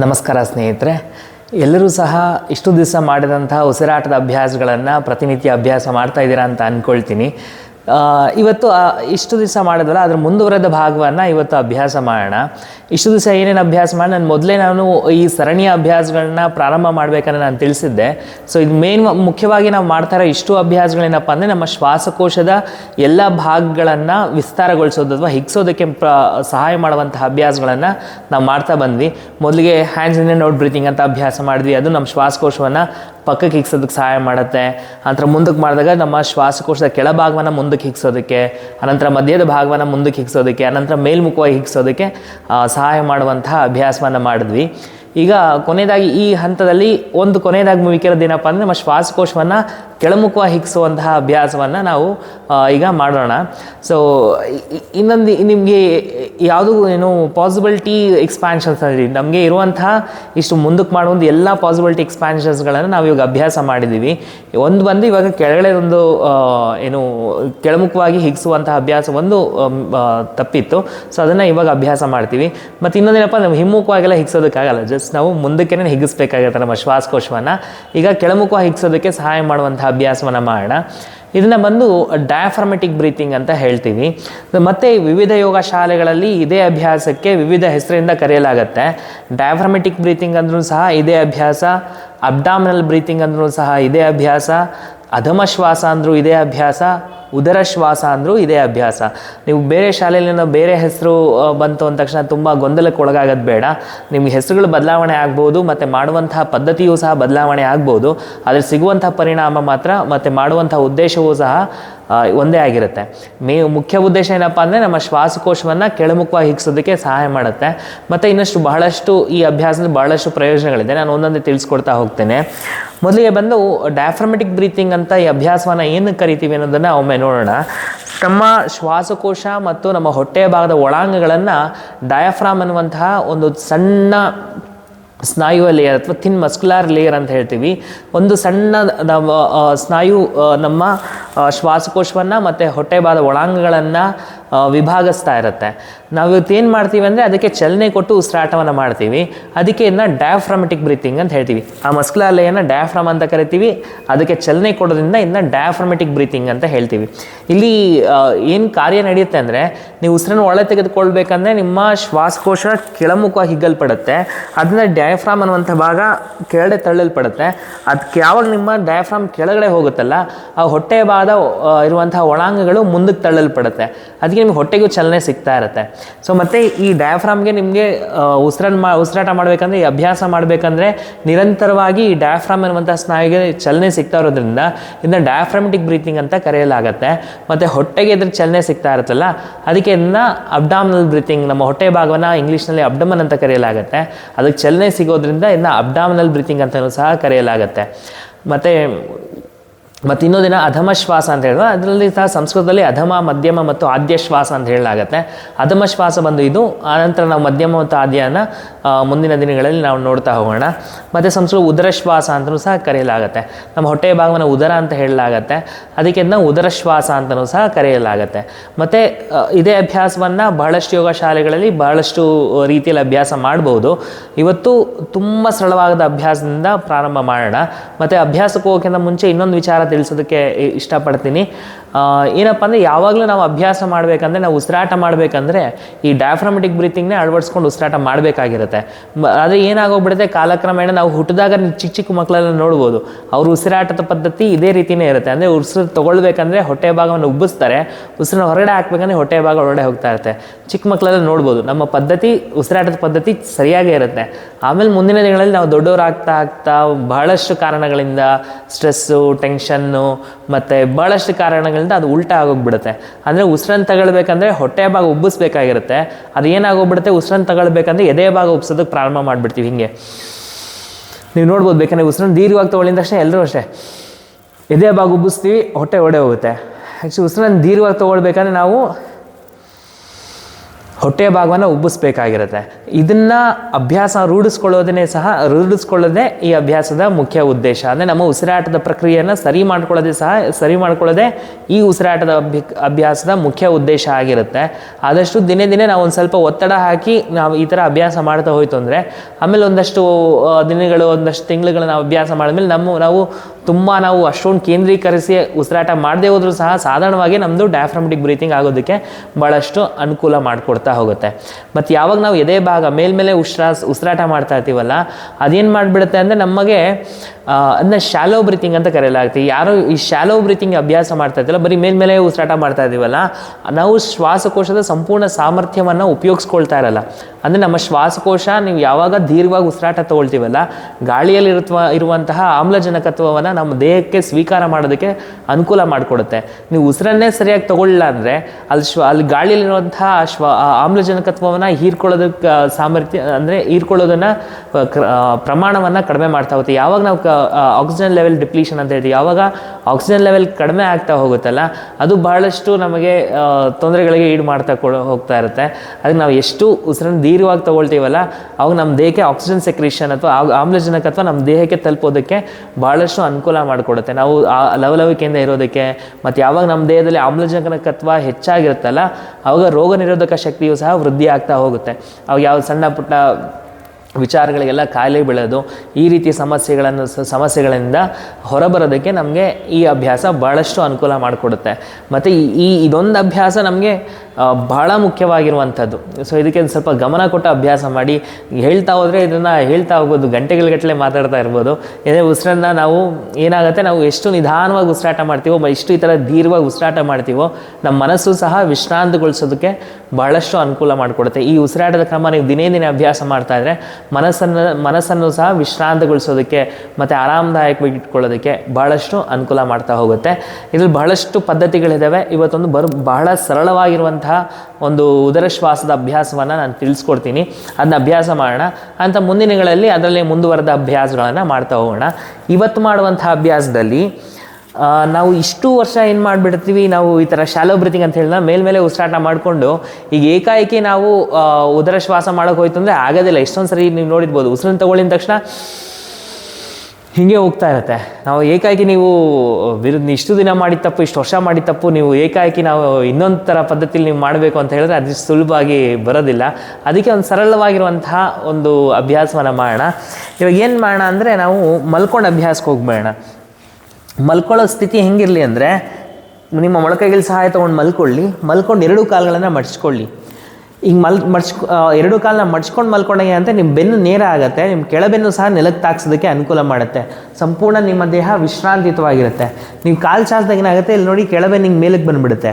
ನಮಸ್ಕಾರ ಸ್ನೇಹಿತರೆ. ಎಲ್ಲರೂ ಸಹ ಇಷ್ಟು ದಿವಸ ಮಾಡಿದಂತಹ ಉಸಿರಾಟದ ಅಭ್ಯಾಸಗಳನ್ನು ಪ್ರತಿನಿತ್ಯ ಅಭ್ಯಾಸ ಮಾಡ್ತಾ ಇದ್ದೀರಾ ಅಂತ ಅಂದ್ಕೊಳ್ತೀನಿ ಇವತ್ತು ಇಷ್ಟು ದಿವಸ ಮಾಡಿದ್ವಲ್ಲ, ಅದ್ರ ಮುಂದುವರೆದ ಭಾಗವನ್ನು ಇವತ್ತು ಅಭ್ಯಾಸ ಮಾಡೋಣ. ಇಷ್ಟು ದಿವಸ ಏನೇನು ಅಭ್ಯಾಸ ಮಾಡಿ ನಾನು ಮೊದಲೇ ನಾನು ಈ ಸರಣಿಯ ಅಭ್ಯಾಸಗಳನ್ನ ಪ್ರಾರಂಭ ಮಾಡಬೇಕಂದ್ರೆ ನಾನು ತಿಳಿಸಿದ್ದೆ. ಸೊ ಇದು ಮೇನ್ ಮುಖ್ಯವಾಗಿ ನಾವು ಮಾಡ್ತಾ ಇರೋ ಇಷ್ಟು ಅಭ್ಯಾಸಗಳೇನಪ್ಪ ಅಂದರೆ ನಮ್ಮ ಶ್ವಾಸಕೋಶದ ಎಲ್ಲ ಭಾಗಗಳನ್ನು ವಿಸ್ತಾರಗೊಳಿಸೋದು ಅಥವಾ ಹಿಗ್ಸೋದಕ್ಕೆ ಪ್ರ, ಸಹಾಯ ಮಾಡುವಂಥ ಅಭ್ಯಾಸಗಳನ್ನು ನಾವು ಮಾಡ್ತಾ ಬಂದ್ವಿ. ಮೊದಲಿಗೆ hands in and out breathing ಅಂತ ಅಭ್ಯಾಸ ಮಾಡಿದ್ವಿ. ಅದು ನಮ್ಮ ಶ್ವಾಸಕೋಶವನ್ನು ಪಕ್ಕಕ್ಕೆ ಹಿಗ್ಸೋದಕ್ಕೆ ಸಹಾಯ ಮಾಡುತ್ತೆ. ನಂತರ ಮುಂದಕ್ಕೆ ಮಾಡಿದಾಗ ನಮ್ಮ ಶ್ವಾಸಕೋಶದ ಕೆಳಭಾಗವನ್ನು ಮುಂದಕ್ಕೆ ಹಿಗ್ಸೋದಕ್ಕೆ, ಅನಂತರ ಮಧ್ಯದ ಭಾಗವನ್ನು ಮುಂದಕ್ಕೆ ಹಿಗ್ಸೋದಕ್ಕೆ, ಅನಂತರ ಮೇಲ್ಮುಖವಾಗಿ ಹಿಗ್ಸೋದಕ್ಕೆ ಸಹಾಯ ಮಾಡುವಂತಹ ಅಭ್ಯಾಸವನ್ನು ಮಾಡಿದ್ವಿ. ಈಗ ಕೊನೆಯದಾಗಿ ಈ ಹಂತದಲ್ಲಿ ಒಂದು ಕೊನೆಯದಾಗಿ ಮುಗಿರೋದೇನಪ್ಪ ಅಂದರೆ ನಮ್ಮ ಶ್ವಾಸಕೋಶವನ್ನು ಕೆಳಮುಖವಾಗಿ ಹಿಗ್ಸುವಂತಹ ಅಭ್ಯಾಸವನ್ನು ನಾವು ಈಗ ಮಾಡೋಣ. ಸೊ ಇನ್ನೊಂದು, ನಿಮಗೆ ಯಾವುದು ಏನು ಪಾಸಿಬಿಲಿಟಿ ಎಕ್ಸ್ಪ್ಯಾನ್ಷನ್ಸ್ ಅಂದರೆ, ನಮಗೆ ಇರುವಂತಹ ಇಷ್ಟು ಮುಂದಕ್ಕೆ ಮಾಡುವಂಥ ಎಲ್ಲ ಪಾಸಿಬಿಲಿಟಿ ಎಕ್ಸ್ಪ್ಯಾನ್ಷನ್ಸ್ಗಳನ್ನು ನಾವು ಇವಾಗ ಅಭ್ಯಾಸ ಮಾಡಿದ್ದೀವಿ ಒಂದು ಬಂದು ಇವಾಗ ಕೆಳಗಡೆ ಒಂದು ಏನು ಕೆಳಮುಖವಾಗಿ ಹಿಗ್ಸುವಂತಹ ಅಭ್ಯಾಸ ಒಂದು ತಪ್ಪಿತ್ತು. ಸೊ ಅದನ್ನು ಇವಾಗ ಅಭ್ಯಾಸ ಮಾಡ್ತೀವಿ. ಮತ್ತು ಇನ್ನೊಂದೇನಪ್ಪ ನಾವು ಹಿಮ್ಮುಖವಾಗೆಲ್ಲ ಹಿಗ್ಸೋದಕ್ಕಾಗಲ್ಲ. ಜಸ್ಟ್ ನಾವು ಮುಂದಕ್ಕೆ ಹಿಗ್ಗಿಸ್ಬೇಕಾಗತ್ತೆ ನಮ್ಮ ಶ್ವಾಸಕೋಶವನ್ನು. ಈಗ ಕೆಳಮುಖವಾಗಿ ಹಿಗ್ಸೋದಕ್ಕೆ ಸಹಾಯ ಮಾಡುವಂತಹ ಅಭ್ಯಾಸವನ್ನು ಮಾಡೋಣ. ಇದನ್ನು ಬಂದು ಡಯಾಫ್ರಮೆಟಿಕ್ ಬ್ರೀತಿಂಗ್ ಅಂತ ಹೇಳ್ತೀವಿ. ಮತ್ತು ವಿವಿಧ ಯೋಗ ಶಾಲೆಗಳಲ್ಲಿ ಇದೇ ಅಭ್ಯಾಸಕ್ಕೆ ವಿವಿಧ ಹೆಸರಿಂದ ಕರೆಯಲಾಗುತ್ತೆ. ಡಯಾಫ್ರಮೆಟಿಕ್ ಬ್ರೀತಿಂಗ್ ಅಂದ್ರೂ ಸಹ ಇದೇ ಅಭ್ಯಾಸ. ಅಬ್ಡಾಮಿನಲ್ ಬ್ರೀತಿಂಗ್ ಅಂದ್ರೂ ಸಹ ಇದೇ ಅಭ್ಯಾಸ. ಅಧಮ ಶ್ವಾಸ ಅಂದರೂ ಇದೇ ಅಭ್ಯಾಸ. ಉದರ ಶ್ವಾಸ ಅಂದರೂ ಇದೇ ಅಭ್ಯಾಸ. ನೀವು ಬೇರೆ ಶಾಲೆಯಲ್ಲಿ ಬೇರೆ ಹೆಸರು ಬಂತು ಅಂದ ತಕ್ಷಣ ತುಂಬ ಗೊಂದಲಕ್ಕೆ ಒಳಗಾಗೋದು ಬೇಡ. ನಿಮ್ಗೆ ಹೆಸರುಗಳು ಬದಲಾವಣೆ ಆಗ್ಬೋದು, ಮತ್ತು ಮಾಡುವಂತಹ ಪದ್ಧತಿಯೂ ಸಹ ಬದಲಾವಣೆ ಆಗ್ಬೋದು. ಆದರೆ ಸಿಗುವಂಥ ಪರಿಣಾಮ ಮಾತ್ರ, ಮತ್ತು ಮಾಡುವಂಥ ಉದ್ದೇಶವೂ ಸಹ ಒಂದೇ ಆಗಿರುತ್ತೆ. ಮೇ, ಮುಖ್ಯ ಉದ್ದೇಶ ಏನಪ್ಪ ಅಂದರೆ ನಮ್ಮ ಶ್ವಾಸಕೋಶವನ್ನು ಕೆಳಮುಖವಾಗಿ ಹಿಗ್ಸೋದಕ್ಕೆ ಸಹಾಯ ಮಾಡುತ್ತೆ. ಮತ್ತು ಇನ್ನಷ್ಟು ಬಹಳಷ್ಟು ಈ ಅಭ್ಯಾಸದ ಬಹಳಷ್ಟು ಪ್ರಯೋಜನಗಳಿದೆ. ನಾನು ಒಂದೊಂದೇ ತಿಳಿಸ್ಕೊಡ್ತಾ ಹೋಗ್ತೇನೆ. ಮೊದಲಿಗೆ ಬಂದು ಡಯಾಫ್ರಮೆಟಿಕ್ ಬ್ರೀತಿಂಗ್ ಅಂತ ಈ ಅಭ್ಯಾಸವನ್ನು ಏನು ಕರಿತೀವಿ ಅನ್ನೋದನ್ನು ಒಮ್ಮೆ ನೋಡೋಣ. ನಮ್ಮ ಶ್ವಾಸಕೋಶ ಮತ್ತು ನಮ್ಮ ಹೊಟ್ಟೆಯ ಭಾಗದ ಒಳಾಂಗಗಳನ್ನು ಡಯಾಫ್ರಾಮ್ ಅನ್ನುವಂತಹ ಒಂದು ಸಣ್ಣ ಸ್ನಾಯುವ ಲೇಯರ್ ಅಥವಾ ಥಿನ್ ಮಸ್ಕ್ಯುಲಾರ್ ಲೇಯರ್ ಅಂತ ಹೇಳ್ತೀವಿ. ಒಂದು ಸಣ್ಣ, ನಮ್ಮ ಸ್ನಾಯು ನಮ್ಮ ಶ್ವಾಸಕೋಶವನ್ನು ಮತ್ತು ಹೊಟ್ಟೆಬಾದ ಒಳಾಂಗಗಳನ್ನು ವಿಭಾಗಿಸ್ತಾ ಇರುತ್ತೆ. ನಾವು ಇವತ್ತೇನು ಮಾಡ್ತೀವಿ ಅಂದರೆ ಅದಕ್ಕೆ ಚಲನೆ ಕೊಟ್ಟು ಉಸಿರಾಟವನ್ನು ಮಾಡ್ತೀವಿ. ಅದಕ್ಕೆ ಇದನ್ನ ಡಯಾಫ್ರಮೆಟಿಕ್ ಬ್ರೀತಿಂಗ್ ಅಂತ ಹೇಳ್ತೀವಿ. ಆ ಮಸ್ಕ್ಯುಲಾರ್ ಲೇಯರ್ನ ಡಯಾಫ್ರಮ್ ಅಂತ ಕರಿತೀವಿ. ಅದಕ್ಕೆ ಚಲನೆ ಕೊಡೋದ್ರಿಂದ ಇದನ್ನ ಡಯಾಫ್ರಮೆಟಿಕ್ ಬ್ರೀತಿಂಗ್ ಅಂತ ಹೇಳ್ತೀವಿ. ಇಲ್ಲಿ ಏನು ಕಾರ್ಯ ನಡೆಯುತ್ತೆ ಅಂದರೆ ನೀವು ಉಸಿರನ್ನು ಒಳ ತೆಗೆದುಕೊಳ್ಬೇಕಂದ್ರೆ ನಿಮ್ಮ ಶ್ವಾಸಕೋಶ ಕೆಳಮುಖ ಹಿಗ್ಗಲ್ಪಡುತ್ತೆ. ಅದನ್ನ ಡಯಾಫ್ರಾಮ್ ಅನ್ನುವಂಥ ಭಾಗ ಕೆಳಗಡೆ ತಳ್ಳಲ್ಪಡುತ್ತೆ. ಅದಕ್ಕೆ ಯಾವಾಗ ನಿಮ್ಮ ಡಯಾಫ್ರಾಮ್ ಕೆಳಗಡೆ ಹೋಗುತ್ತಲ್ಲ, ಆ ಹೊಟ್ಟೆ ಭಾಗದ ಇರುವಂಥ ಒಳಾಂಗಗಳು ಮುಂದಕ್ಕೆ ತಳ್ಳಲ್ಪಡುತ್ತೆ. ಅದಕ್ಕೆ ನಿಮ್ಗೆ ಹೊಟ್ಟೆಗೂ ಚಲನೆ ಸಿಗ್ತಾ ಇರುತ್ತೆ. ಸೊ ಮತ್ತು ಈ ಡಯಾಫ್ರಾಮ್ಗೆ ನಿಮಗೆ ಉಸಿರನ್ನು ಮಾ, ಉಸಿರಾಟ ಮಾಡಬೇಕಂದ್ರೆ, ಈ ಅಭ್ಯಾಸ ಮಾಡಬೇಕಂದ್ರೆ ನಿರಂತರವಾಗಿ ಈ ಡಯಾಫ್ರಾಮ್ ಅನ್ನುವಂಥ ಸ್ನಾಯುಗೆ ಚಲನೆ ಸಿಗ್ತಾ ಇರೋದ್ರಿಂದ, ಇದನ್ನ ಡಯಾಫ್ರಾಮೆಟಿಕ್ ಬ್ರೀತಿಂಗ್ ಅಂತ ಕರೆಯಲಾಗುತ್ತೆ. ಮತ್ತು ಹೊಟ್ಟೆಗೆ ಇದ್ರ ಚಲನೆ ಸಿಗ್ತಾ ಇರುತ್ತಲ್ಲ, ಅದಕ್ಕೆ ಇದನ್ನ ಅಬ್ಡಾಮಿನಲ್ ಬ್ರೀತಿಂಗ್, ನಮ್ಮ ಹೊಟ್ಟೆ ಭಾಗವನ್ನು ಇಂಗ್ಲೀಷ್ನಲ್ಲಿ ಅಬ್ಡಮನ್ ಅಂತ ಕರೆಯಲಾಗುತ್ತೆ. ಅದಕ್ಕೆ ಚಲನೆ ಸಿಗೋದ್ರಿಂದ ಇದನ್ನ ಅಬ್ಡಾಮಿನಲ್ ಬ್ರೀತಿಂಗ್ ಅಂತಲೂ ಸಹ ಕರೆಯಲಾಗತ್ತೆ. ಮತ್ತು ಮತ್ತು ದಿನ ಅಧಮ ಶ್ವಾಸ ಅಂತ ಹೇಳಿದ್ರೆ. ಅದರಲ್ಲಿ ಸಹ ಸಂಸ್ಕೃತದಲ್ಲಿ ಅಧಮ, ಮಧ್ಯಮ ಮತ್ತು ಆದ್ಯ ಶ್ವಾಸ ಅಂತ ಹೇಳಲಾಗತ್ತೆ. ಅಧಮ ಶ್ವಾಸ ಬಂದು ಇದು ಆನಂತರ ನಾವು ಮಧ್ಯಮ ಮತ್ತು ಆದ್ಯನ ಮುಂದಿನ ದಿನಗಳಲ್ಲಿ ನಾವು ನೋಡ್ತಾ ಹೋಗೋಣ. ಮತ್ತು ಸಂಸ್ಕೃತ ಉದರ ಶ್ವಾಸ ಅಂತಲೂ ಸಹ ಕರೆಯಲಾಗತ್ತೆ. ನಮ್ಮ ಹೊಟ್ಟೆಯ ಭಾಗವನ್ನು ಉದರ ಅಂತ ಹೇಳಲಾಗತ್ತೆ. ಅದಕ್ಕೆ ನಾವು ಉದರ ಶ್ವಾಸ ಅಂತಲೂ ಸಹ ಕರೆಯಲಾಗತ್ತೆ. ಮತ್ತು ಇದೇ ಅಭ್ಯಾಸವನ್ನು ಬಹಳಷ್ಟು ಯೋಗ ಶಾಲೆಗಳಲ್ಲಿ ಬಹಳಷ್ಟು ರೀತಿಯಲ್ಲಿ ಅಭ್ಯಾಸ ಮಾಡ್ಬೋದು. ಇವತ್ತು ತುಂಬ ಸರಳವಾದ ಅಭ್ಯಾಸದಿಂದ ಪ್ರಾರಂಭ ಮಾಡೋಣ. ಮತ್ತು ಅಭ್ಯಾಸಕ್ಕೆ ಹೋಗೋಕ್ಕಿಂತ ಮುಂಚೆ ಇನ್ನೊಂದು ವಿಚಾರ ತಿಳಿಸೋದಕ್ಕೆ ಇಷ್ಟಪಡ್ತೀನಿ. ಏನಪ್ಪ ಅಂದರೆ ಯಾವಾಗಲೂ ನಾವು ಅಭ್ಯಾಸ ಮಾಡಬೇಕಂದ್ರೆ, ನಾವು ಉಸಿರಾಟ ಮಾಡಬೇಕಂದ್ರೆ ಈ ಡಯಾಫ್ರಮೆಟಿಕ್ ಬ್ರೀತಿಂಗ್ನೇ ಅಳವಡಿಸ್ಕೊಂಡು ಉಸಿರಾಟ ಮಾಡಬೇಕಾಗಿರುತ್ತೆ. ಆದರೆ ಏನಾಗೋಗ್ಬಿಡುತ್ತೆ, ಕಾಲಕ್ರಮೇಣ ನಾವು ಹುಟ್ಟಿದಾಗ ಚಿಕ್ಕ ಚಿಕ್ಕ ಮಕ್ಕಳೆಲ್ಲ ನೋಡ್ಬೋದು. ಅವ್ರ ಉಸಿರಾಟದ ಪದ್ಧತಿ ಇದೇ ರೀತಿಯೇ ಇರುತ್ತೆ. ಅಂದರೆ ಉಸಿರು ತೊಗೊಳ್ಬೇಕಂದ್ರೆ ಹೊಟ್ಟೆ ಭಾಗವನ್ನು ಉಬ್ಬಿಸ್ತಾರೆ, ಉಸಿರನ್ನ ಹೊರಗಡೆ ಹಾಕ್ಬೇಕಂದ್ರೆ ಹೊಟ್ಟೆ ಭಾಗ ಒಳಗಡೆ ಹೋಗ್ತಾ ಇರುತ್ತೆ. ಚಿಕ್ಕ ಮಕ್ಕಳೆಲ್ಲ ನೋಡ್ಬೋದು, ನಮ್ಮ ಪದ್ಧತಿ, ಉಸಿರಾಟದ ಪದ್ಧತಿ ಸರಿಯಾಗೇ ಇರುತ್ತೆ. ಆಮೇಲೆ ಮುಂದಿನ ದಿನಗಳಲ್ಲಿ ನಾವು ದೊಡ್ಡವರಾಗ್ತಾ ಆಗ್ತಾ ಬಹಳಷ್ಟು ಕಾರಣಗಳಿಂದ ಸ್ಟ್ರೆಸ್ಸು, ಟೆನ್ಷನ್ನು, ಮತ್ತು ಬಹಳಷ್ಟು ಕಾರಣಗಳಿಂದ ಅದು ಉಲ್ಟಾ ಆಗೋಗ್ಬಿಡುತ್ತೆ. ಅಂದರೆ ಉಸಿರನ್ನು ತಗೊಳ್ಬೇಕಂದ್ರೆ ಹೊಟ್ಟೆ ಭಾಗ ಉಬ್ಬಿಸ್ಬೇಕಾಗಿರುತ್ತೆ. ಅದು ಏನಾಗೋಗ್ಬಿಡುತ್ತೆ? ಉಸಿರನ್ನು ತಗೊಳ್ಬೇಕಂದ್ರೆ ಎದೆ ಭಾಗ ಉಬ್ಬಿಸೋದಕ್ಕೆ ಪ್ರಾರಂಭ ಮಾಡಿಬಿಡ್ತೀವಿ ಹಿಂಗೆ. ನೀವು ನೋಡ್ಬೋದು, ಬೇಕಂದ್ರೆ ಉಸಿರನ್ನು ದೀರ್ಘವಾಗಿ ತೊಗೊಳ್ಳಿದ ತಕ್ಷಣ ಎಲ್ಲರೂ ಅಷ್ಟೇ. ಎದೆ ಭಾಗ ಉಬ್ಬಿಸ್ತೀವಿ, ಹೊಟ್ಟೆ ಒಡೆ ಹೋಗುತ್ತೆ. ಆ್ಯಕ್ಚುಲಿ ಉಸಿರನ್ನು ದೀರ್ಘವಾಗಿ ತೊಗೊಳ್ಬೇಕಂದ್ರೆ ನಾವು ಹೊಟ್ಟೆಯ ಭಾಗವನ್ನು ಉಬ್ಬಿಸ್ಬೇಕಾಗಿರುತ್ತೆ. ಇದನ್ನ ಅಭ್ಯಾಸ ರೂಢಿಸ್ಕೊಳ್ಳೋದನ್ನೇ ಸಹ, ರೂಢಿಸ್ಕೊಳ್ಳೋದೇ ಈ ಅಭ್ಯಾಸದ ಮುಖ್ಯ ಉದ್ದೇಶ. ಅಂದರೆ ನಮ್ಮ ಉಸಿರಾಟದ ಪ್ರಕ್ರಿಯೆಯನ್ನು ಸರಿ ಮಾಡ್ಕೊಳ್ಳೋದೇ ಸಹ, ಸರಿ ಮಾಡ್ಕೊಳ್ಳೋದೇ ಈ ಉಸಿರಾಟದ ಅಭ್ಯ, ಅಭ್ಯಾಸದ ಮುಖ್ಯ ಉದ್ದೇಶ ಆಗಿರುತ್ತೆ. ಆದಷ್ಟು ದಿನೇ ದಿನೇ ನಾವು ಒಂದು ಸ್ವಲ್ಪ ಒತ್ತಡ ಹಾಕಿ ನಾವು ಈ ಥರ ಅಭ್ಯಾಸ ಮಾಡ್ತಾ ಹೋಯ್ತು ಅಂದರೆ, ಆಮೇಲೆ ಒಂದಷ್ಟು ದಿನಗಳು, ಒಂದಷ್ಟು ತಿಂಗಳುಗಳು ನಾವು ಅಭ್ಯಾಸ ಮಾಡಿದ್ಮೇಲೆ ನಮ್ಮ ನಾವು ತುಂಬ ನಾವು ಅಷ್ಟೊಂದು ಕೇಂದ್ರೀಕರಿಸಿ ಉಸಿರಾಟ ಮಾಡದೇ ಹೋದರೂ ಸಹ ಸಾಧಾರಣವಾಗಿ ನಮ್ಮದು ಡಯಾಫ್ರಮೆಟಿಕ್ ಬ್ರೀತಿಂಗ್ ಆಗೋದಕ್ಕೆ ಭಾಳಷ್ಟು ಅನುಕೂಲ ಮಾಡಿಕೊಡ್ತಾ ಹೋಗುತ್ತೆ. ಮತ್ತು ಯಾವಾಗ ನಾವು ಎದೆ ಭಾಗ ಮೇಲ್ಮೇಲೆ ಉಸಿರಾಸ್ ಉಸಿರಾಟ ಮಾಡ್ತಾ ಇರ್ತೀವಲ್ಲ, ಅದೇನು ಮಾಡಿಬಿಡುತ್ತೆ ಅಂದರೆ ನಮಗೆ ಅದನ್ನ ಶಾಲೋ ಬ್ರೀತಿಂಗ್ ಅಂತ ಕರೆಯಲಾಗುತ್ತೆ ಯಾರು ಈ ಶಾಲೋ ಬ್ರೀತಿಂಗ್ ಅಭ್ಯಾಸ ಮಾಡ್ತಾ ಇದ್ದೀವಲ್ಲ ಬರೀ ಮೇಲ್ಮೇಲೆ ಉಸಿರಾಟ ಮಾಡ್ತಾ ಇದ್ದೀವಲ್ಲ, ನಾವು ಶ್ವಾಸಕೋಶದ ಸಂಪೂರ್ಣ ಸಾಮರ್ಥ್ಯವನ್ನು ಉಪಯೋಗಿಸ್ಕೊಳ್ತಾ ಇರಲ್ಲ. ಅಂದರೆ ನಮ್ಮ ಶ್ವಾಸಕೋಶ ನೀವು ಯಾವಾಗ ದೀರ್ಘವಾಗಿ ಉಸಿರಾಟ ತಗೊಳ್ತೀವಲ್ಲ, ಗಾಳಿಯಲ್ಲಿ ಇರುವ ಇರುವಂತಹ ಆಮ್ಲಜನಕತ್ವವನ್ನು ನಮ್ಮ ದೇಹಕ್ಕೆ ಸ್ವೀಕಾರ ಮಾಡೋದಕ್ಕೆ ಅನುಕೂಲ ಮಾಡಿಕೊಡುತ್ತೆ. ನೀವು ಉಸಿರನ್ನೇ ಸರಿಯಾಗಿ ತಗೊಳ್ಳಿಲ್ಲ ಅಂದರೆ ಅಲ್ಲಿ ಶ್ವ, ಅಲ್ಲಿ ಗಾಳಿಯಲ್ಲಿರುವಂತಹ ಶ್ವ ಆಮ್ಲಜನಕತ್ವವನ್ನು ಹೀರ್ಕೊಳ್ಳೋದಕ್ಕೆ ಸಾಮರ್ಥ್ಯ, ಅಂದರೆ ಹೀರ್ಕೊಳ್ಳೋದನ್ನು ಪ್ರಮಾಣವನ್ನು ಕಡಿಮೆ ಮಾಡ್ತಾ ಹೋಗುತ್ತೆ. ಯಾವಾಗ ನಾವು ಆಕ್ಸಿಜನ್ ಲೆವೆಲ್ ಡಿಪ್ಲೀಷನ್ ಅಂತ ಹೇಳ್ತೀವಿ. ಯಾವಾಗ ಆಕ್ಸಿಜನ್ ಲೆವೆಲ್ ಕಡಿಮೆ ಆಗ್ತಾ ಹೋಗುತ್ತಲ್ಲ, ಅದು ಬಹಳಷ್ಟು ನಮಗೆ ತೊಂದರೆಗಳಿಗೆ ಈಡು ಮಾಡ್ತಾ ಕೊ ಹೋಗ್ತಾ ಇರುತ್ತೆ. ಅದಕ್ಕೆ ನಾವು ಎಷ್ಟು ಉಸಿರನ್ನು ದೀರ್ಘವಾಗಿ ತೊಗೊಳ್ತೀವಲ್ಲ, ಅವಾಗ ನಮ್ಮ ದೇಹಕ್ಕೆ ಆಕ್ಸಿಜನ್ ಸೆಕ್ರೇಷನ್ ಅಥವಾ ಆಮ್ಲಜನಕ ಆಮ್ಲಜನಕತ್ವ ನಮ್ಮ ದೇಹಕ್ಕೆ ತಲುಪೋದಕ್ಕೆ ಭಾಳಷ್ಟು ಅನುಕೂಲ ಮಾಡಿಕೊಡುತ್ತೆ. ನಾವು ಆ, ಲವಲವಿಕೆಯಿಂದ ಇರೋದಕ್ಕೆ, ಮತ್ತು ಯಾವಾಗ ನಮ್ಮ ದೇಹದಲ್ಲಿ ಆಮ್ಲಜನಕತ್ವ ಹೆಚ್ಚಾಗಿರುತ್ತಲ್ಲ, ಅವಾಗ ರೋಗ ನಿರೋಧಕ ಶಕ್ತಿಯು ಸಹ ವೃದ್ಧಿ ಆಗ್ತಾ ಹೋಗುತ್ತೆ. ಅವಾಗ ಯಾವ ಸಣ್ಣ ಪುಟ್ಟ ವಿಚಾರಗಳಿಗೆಲ್ಲ ಕಾಯಿಲೆ ಬೀಳೋದು, ಈ ರೀತಿ ಸಮಸ್ಯೆಗಳನ್ನು ಸಮಸ್ಯೆಗಳಿಂದ ಹೊರಬರೋದಕ್ಕೆ ನಮಗೆ ಈ ಅಭ್ಯಾಸ ಭಾಳಷ್ಟು ಅನುಕೂಲ ಮಾಡಿಕೊಡುತ್ತೆ. ಮತ್ತು ಈ ಇದೊಂದು ಅಭ್ಯಾಸ ನಮಗೆ ಬಹಳ ಮುಖ್ಯವಾಗಿರುವಂಥದ್ದು. ಸೊ ಇದಕ್ಕೆ ಒಂದು ಸ್ವಲ್ಪ ಗಮನ ಕೊಟ್ಟು ಅಭ್ಯಾಸ ಮಾಡಿ. ಹೇಳ್ತಾ ಹೋದರೆ ಇದನ್ನು ಹೇಳ್ತಾ ಹೋಗೋದು ಗಂಟೆಗಳಗಟ್ಟಲೆ ಮಾತಾಡ್ತಾ ಇರ್ಬೋದು. ಏನೇ ಉಸಿರನ್ನು ನಾವು ಏನಾಗುತ್ತೆ, ನಾವು ಎಷ್ಟು ನಿಧಾನವಾಗಿ ಉಸಿರಾಟ ಮಾಡ್ತೀವೋ ಎಷ್ಟು ಈ ಥರ ದೀರ್ಘವಾಗಿ ಉಸಿರಾಟ ಮಾಡ್ತೀವೋ, ನಮ್ಮ ಮನಸ್ಸು ಸಹ ವಿಶ್ರಾಂತಿಗೊಳಿಸೋದಕ್ಕೆ ಬಹಳಷ್ಟು ಅನುಕೂಲ ಮಾಡಿಕೊಡುತ್ತೆ. ಈ ಉಸಿರಾಟದ ಕ್ರಮ ನೀವು ದಿನೇ ದಿನೇ ಅಭ್ಯಾಸ ಮಾಡ್ತಾ ಇದ್ರೆ ಮನಸ್ಸನ್ನು ಮನಸ್ಸನ್ನು ಸಹ ವಿಶ್ರಾಂತಿಗೊಳಿಸೋದಕ್ಕೆ ಮತ್ತು ಆರಾಮದಾಯಕವಾಗಿ ಇಟ್ಕೊಳ್ಳೋದಕ್ಕೆ ಬಹಳಷ್ಟು ಅನುಕೂಲ ಮಾಡ್ತಾ ಹೋಗುತ್ತೆ. ಇದ್ರಲ್ಲಿ ಬಹಳಷ್ಟು ಪದ್ಧತಿಗಳಿದ್ದಾವೆ ಇವತ್ತೊಂದು ಬರು, ಬಹಳ ಸರಳವಾಗಿರುವಂತಹ ಒಂದು ಉದರ ಶ್ವಾಸದ ಅಭ್ಯಾಸವನ್ನು ನಾನು ತಿಳಿಸ್ಕೊಡ್ತೀನಿ. ಅದನ್ನ ಅಭ್ಯಾಸ ಮಾಡೋಣ. ಅಂತ ಮುಂದಿನಗಳಲ್ಲಿ ದಿನಗಳಲ್ಲಿ ಅದರಲ್ಲಿ ಮುಂದುವರೆದ ಅಭ್ಯಾಸಗಳನ್ನು ಮಾಡ್ತಾ ಹೋಗೋಣ. ಇವತ್ತು ಮಾಡುವಂಥ ಅಭ್ಯಾಸದಲ್ಲಿ ನಾವು ಇಷ್ಟು ವರ್ಷ ಏನು ಮಾಡಿಬಿಡ್ತೀವಿ ನಾವು ಈ ಥರ ಶಾಲೋ ಬ್ರೀತಿಂಗ್ ಅಂತ ಹೇಳಿದ ಮೇಲ್ಮೇಲೆ ಉಸಿರಾಟ ಮಾಡಿಕೊಂಡು, ಈಗ ಏಕಾಏಕಿ ನಾವು ಉದರ ಶ್ವಾಸ ಮಾಡೋಕೆ ಹೋಯ್ತು ಅಂದರೆ ಆಗೋದಿಲ್ಲ. ಎಷ್ಟೊಂದು ಸರಿ ನೀವು ನೋಡಿರ್ಬೋದು, ಉಸಿರನ್ನು ತಗೊಳ್ಳಿದ ತಕ್ಷಣ ಹೀಗೆ ಹೋಗ್ತಾ ಇರುತ್ತೆ. ನಾವು ಏಕಾಏಕಿ ನೀವು ವಿರುದ್ಧ ಇಷ್ಟು ದಿನ ಮಾಡಿದ ತಪ್ಪು, ಇಷ್ಟು ವರ್ಷ ಮಾಡಿದ ತಪ್ಪು, ನೀವು ಏಕಾಏಕಿ ನಾವು ಇನ್ನೊಂದು ಥರ ಪದ್ಧತಿಯಲ್ಲಿ ನೀವು ಮಾಡಬೇಕು ಅಂತ ಹೇಳಿದ್ರೆ ಅದು ಸುಲಭವಾಗಿ ಬರೋದಿಲ್ಲ. ಅದಕ್ಕೆ ಒಂದು ಸರಳವಾಗಿರುವಂತಹ ಒಂದು ಅಭ್ಯಾಸವನ್ನು ಮಾಡೋಣ. ಇವಾಗ ಏನು ಮಾಡೋಣ ಅಂದರೆ ನಾವು ಮಲ್ಕೊಂಡು ಅಭ್ಯಾಸಕ್ಕೆ ಹೋಗ್ಬೇಡ ಮಲ್ಕೊಳ್ಳೋ ಸ್ಥಿತಿ ಹೆಂಗಿರಲಿ ಅಂದರೆ ನಿಮ್ಮ ಮೊಳಕೈಗಳ ಸಹಾಯ ತೊಗೊಂಡು ಮಲ್ಕೊಳ್ಳಿ, ಮಲ್ಕೊಂಡು ಎರಡು ಕಾಲುಗಳನ್ನು ಮಡ್ಚ್ಕೊಳ್ಳಿ. ಈಗ ಮಲ್ ಮಡ್ಚ್ ಎರಡು ಕಾಲನ್ನ ಮಡ್ಚ್ಕೊಂಡು ಮಲ್ಕೊಂಡಂಗೆ ಅಂತ ನಿಮ್ಮ ಬೆನ್ನು ನೇರ ಆಗುತ್ತೆ ನಿಮ್ಮ ಕೆಳಬೆನ್ನು ಸಹ ನೆಲಕ್ಕೆ ತಾಕ್ಸೋದಕ್ಕೆ ಅನುಕೂಲ ಮಾಡುತ್ತೆ. ಸಂಪೂರ್ಣ ನಿಮ್ಮ ದೇಹ ವಿಶ್ರಾಂತಿಯುತವಾಗಿರುತ್ತೆ. ನೀವು ಕಾಲು ಚಾಚ್ದಾಗ ಏನಾಗುತ್ತೆ, ಇಲ್ಲಿ ನೋಡಿ ಕೆಳಬೆನ್ನು ಹಿಂಗೆ ಮೇಲಕ್ಕೆ ಬಂದುಬಿಡುತ್ತೆ.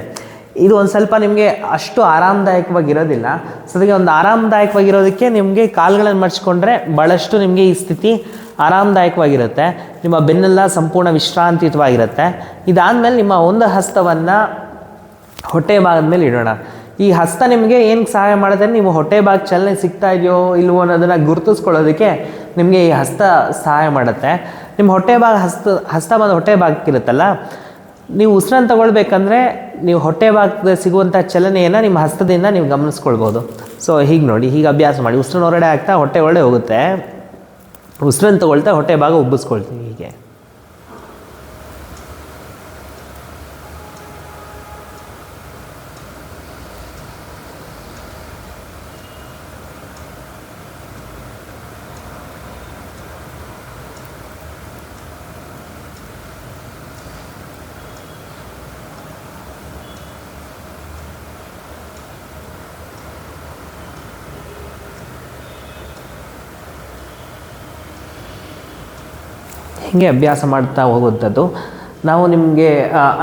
ಇದು ಒಂದು ಸ್ವಲ್ಪ ನಿಮಗೆ ಅಷ್ಟು ಆರಾಮದಾಯಕವಾಗಿರೋದಿಲ್ಲ. ಸೊ ಒಂದು ಆರಾಮದಾಯಕವಾಗಿರೋದಕ್ಕೆ ನಿಮಗೆ ಕಾಲುಗಳನ್ನು ಮಡ್ಚಿಕೊಂಡ್ರೆ ಭಾಳಷ್ಟು ನಿಮಗೆ ಈ ಸ್ಥಿತಿ ಆರಾಮದಾಯಕವಾಗಿರುತ್ತೆ. ನಿಮ್ಮ ಬೆನ್ನೆಲ್ಲ ಸಂಪೂರ್ಣ ವಿಶ್ರಾಂತಿಯುತವಾಗಿರುತ್ತೆ. ಇದಾದಮೇಲೆ ನಿಮ್ಮ ಒಂದು ಹಸ್ತವನ್ನು ಹೊಟ್ಟೆ ಭಾಗದ ಮೇಲೆ ಇಡೋಣ. ಈ ಹಸ್ತ ನಿಮಗೆ ಏನು ಸಹಾಯ ಮಾಡುತ್ತೆ ಅಂದ್ರೆ ನೀವು ಹೊಟ್ಟೆ ಭಾಗ ಚಲನೆ ಸಿಗ್ತಾ ಇದೆಯೋ ಇಲ್ವೋ ಅನ್ನೋದನ್ನು ಗುರುತಿಸ್ಕೊಳ್ಳೋದಕ್ಕೆ ನಿಮಗೆ ಈ ಹಸ್ತ ಸಹಾಯ ಮಾಡುತ್ತೆ. ನಿಮ್ಮ ಹೊಟ್ಟೆ ಭಾಗ ಹಸ್ತ ಹಸ್ತ ಬಂದು ಹೊಟ್ಟೆ ಭಾಗಕ್ಕಿರುತ್ತಲ್ಲ ನೀವು ಉಸಿರನ್ನು ತಗೊಳ್ಬೇಕಂದ್ರೆ ನೀವು ಹೊಟ್ಟೆ ಭಾಗದ ಸಿಗುವಂಥ ಚಲನೆಯನ್ನು ನಿಮ್ಮ ಹಸ್ತದಿಂದ ನೀವು ಗಮನಿಸ್ಕೊಳ್ಬೋದು. ಸೊ ಹೀಗೆ ನೋಡಿ, ಹೀಗೆ ಅಭ್ಯಾಸ ಮಾಡಿ, ಉಸಿರನ್ನ ಹೊರಗಡೆ ಆಗ್ತಾ ಹೊಟ್ಟೆ ಒಳ್ಳೆ ಹೋಗುತ್ತೆ. ಉಸಿರನ್ನು ತಗೊಳ್ತಾ ಹೊಟ್ಟೆ ಭಾಗ ಉಬ್ಬಿಸ್ಕೊಳ್ತೀವಿ ಹೀಗೆ. ಹೀಗೆ ಅಭ್ಯಾಸ ಮಾಡ್ತಾ ಹೋಗುವಂಥದ್ದು. ನಾವು ನಿಮಗೆ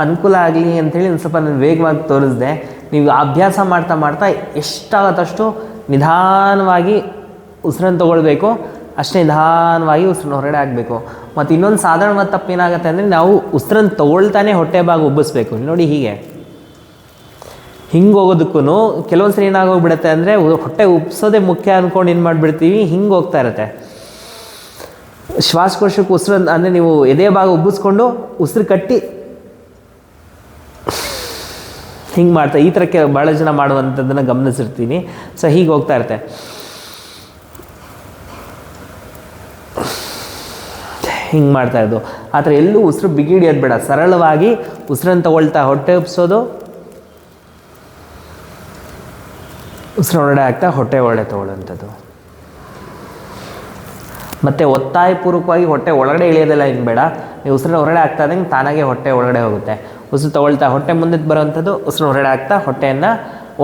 ಅನುಕೂಲ ಆಗಲಿ ಅಂಥೇಳಿ ಒಂದು ಸ್ವಲ್ಪ ನಾನು ವೇಗವಾಗಿ ತೋರಿಸಿದೆ. ನೀವು ಅಭ್ಯಾಸ ಮಾಡ್ತಾ ಮಾಡ್ತಾ ಎಷ್ಟಾಗತ್ತಷ್ಟು ನಿಧಾನವಾಗಿ ಉಸಿರನ್ನು ತೊಗೊಳ್ಬೇಕು. ಅಷ್ಟೇ ನಿಧಾನವಾಗಿ ಉಸಿರನ್ನ ಹೊರಗಡೆ ಆಗಬೇಕು ಮತ್ತು ಇನ್ನೊಂದು ಸಾಧಾರಣವಾದ ತಪ್ಪು ಏನಾಗುತ್ತೆ ಅಂದರೆ ನಾವು ಉಸಿರನ್ನು ತೊಗೊಳ್ತಾನೆ ಹೊಟ್ಟೆ ಭಾಗ ಉಬ್ಬಿಸ್ಬೇಕು. ನೋಡಿ ಹೀಗೆ. ಹಿಂಗೆ ಹೋಗೋದಕ್ಕೂ ಕೆಲವೊಂದು ಸರಿ ಏನಾಗೋಗ್ಬಿಡುತ್ತೆ ಅಂದರೆ ಹೊಟ್ಟೆ ಉಬ್ಬಿಸೋದೇ ಮುಖ್ಯ ಅಂದ್ಕೊಂಡು ಏನು ಮಾಡಿಬಿಡ್ತೀವಿ? ಹಿಂಗೆ ಹೋಗ್ತಾ ಇರುತ್ತೆ. ಶ್ವಾಸಕೋಶಕ್ಕೆ ಉಸಿರು ಅಂದರೆ ನೀವು ಎದೆ ಭಾಗ ಉಬ್ಬಿಸ್ಕೊಂಡು ಉಸಿರು ಕಟ್ಟಿ ಹಿಂಗೆ ಮಾಡ್ತಾ ಈ ಥರಕ್ಕೆ ಭಾಳ ಜನ ಮಾಡುವಂಥದ್ದನ್ನು ಗಮನಿಸಿರ್ತೀನಿ. ಸೊ ಹೀಗೆ ಹೋಗ್ತಾ ಇರುತ್ತೆ. ಹಿಂಗೆ ಮಾಡ್ತಾ ಇದ್ದು ಆ ಥರ ಎಲ್ಲೂ ಉಸಿರು ಬಿಗಿ ಹಿಡಿಯೋದು ಬೇಡ. ಸರಳವಾಗಿ ಉಸಿರನ್ನು ತಗೊಳ್ತಾ ಹೊಟ್ಟೆ ಉಪ್ಸೋದು ಉಸಿರು ಒಳಗಡೆ ಆಗ್ತಾ ಹೊಟ್ಟೆ ಒಳಗಡೆ ತಗೊಳ್ಳೋಂಥದ್ದು ಮತ್ತು ಒತ್ತಾಯಪೂರ್ವಕವಾಗಿ ಹೊಟ್ಟೆ ಒಳಗಡೆ ಇಳಿಯೋದಿಲ್ಲ ಹಿಂಗೆ ಬೇಡ. ನೀವು ಉಸಿರು ಹೊರಗಡೆ ಆಗ್ತಾ ಇದ್ದಂಗೆ ತಾನಾಗೆ ಹೊಟ್ಟೆ ಒಳಗಡೆ ಹೋಗುತ್ತೆ. ಉಸಿರು ತೊಗೊಳ್ತಾ ಹೊಟ್ಟೆ ಮುಂದೆ ಬರೋವಂಥದ್ದು ಉಸಿರು ಹೊರಗಡೆ ಆಗ್ತಾ ಹೊಟ್ಟೆಯನ್ನು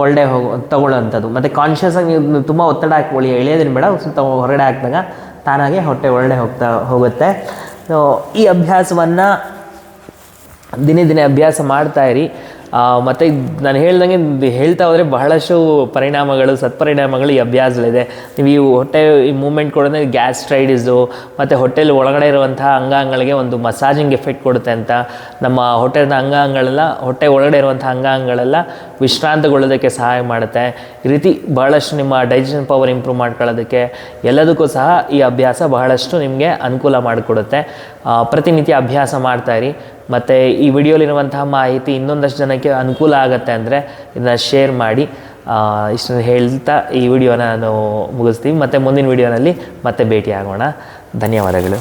ಒಳ್ಳೆ ಹೋಗೋ, ತಗೊಳ್ಳೋವಂಥದ್ದು. ಮತ್ತು ಕಾನ್ಷಿಯಸ್ ಆಗಿ ನೀವು ತುಂಬ ಒತ್ತಡ ಹಾಕಿ ಎಳೆಯೋದೇನು ಬೇಡ. ಉಸಿರು ತಗೊ ಹೊರಗಡೆ ಹಾಕಿದಾಗ ತಾನಾಗೆ ಹೊಟ್ಟೆ ಒಳ್ಳೆ ಹೋಗ್ತಾ ಹೋಗುತ್ತೆ. ಈ ಅಭ್ಯಾಸವನ್ನು ದಿನೇ ದಿನೇ ಅಭ್ಯಾಸ ಮಾಡ್ತಾ ಇರಿ. ಮತ್ತು ನಾನು ಹೇಳ್ದಂಗೆ ಹೇಳ್ತಾ ಹೋದರೆ ಬಹಳಷ್ಟು ಪರಿಣಾಮಗಳು, ಸತ್ಪರಿಣಾಮಗಳು ಈ ಅಭ್ಯಾಸಗಳಿದೆ ನೀವು ಈ ಹೊಟ್ಟೆ ಈ ಮೂಮೆಂಟ್ ಕೊಡೋದ್ರೆ ಗ್ಯಾಸ್ಟ್ರೈಡಿಸು ಮತ್ತು ಹೊಟ್ಟೆಲಿ ಒಳಗಡೆ ಇರುವಂತಹ ಅಂಗಾಂಗಗಳಿಗೆ ಒಂದು ಮಸಾಜಿಂಗ್ ಎಫೆಕ್ಟ್ ಕೊಡುತ್ತೆ ಅಂತ. ನಮ್ಮ ಹೊಟ್ಟೆದ ಅಂಗಾಂಗಳೆಲ್ಲ, ಹೊಟ್ಟೆ ಒಳಗಡೆ ಇರುವಂಥ ಅಂಗಾಂಗಗಳೆಲ್ಲ ವಿಶ್ರಾಂತಗೊಳ್ಳೋದಕ್ಕೆ ಸಹಾಯ ಮಾಡುತ್ತೆ. ಈ ರೀತಿ ಬಹಳಷ್ಟು ನಿಮ್ಮ ಡೈಜೆಷನ್ ಪವರ್ ಇಂಪ್ರೂವ್ ಮಾಡ್ಕೊಳ್ಳೋದಕ್ಕೆ ಎಲ್ಲದಕ್ಕೂ ಸಹ ಈ ಅಭ್ಯಾಸ ಬಹಳಷ್ಟು ನಿಮಗೆ ಅನುಕೂಲ ಮಾಡಿಕೊಡುತ್ತೆ. ಪ್ರತಿನಿತ್ಯ ಅಭ್ಯಾಸ ಮಾಡ್ತಾ ಇರಿ. ಮತ್ತು ಈ ವಿಡಿಯೋಲಿರುವಂತಹ ಮಾಹಿತಿ ಇನ್ನೊಂದಷ್ಟು ಜನಕ್ಕೆ ಅನುಕೂಲ ಆಗುತ್ತೆ ಅಂದರೆ ಇದನ್ನ ಶೇರ್ ಮಾಡಿ. ಇಷ್ಟನ್ನು ಹೇಳ್ತಾ ಈ ವಿಡಿಯೋನ ನಾನು ಮುಗಿಸ್ತೀವಿ ಮತ್ತು ಮುಂದಿನ ವಿಡಿಯೋನಲ್ಲಿ ಮತ್ತೆ ಭೇಟಿಯಾಗೋಣ. ಧನ್ಯವಾದಗಳು.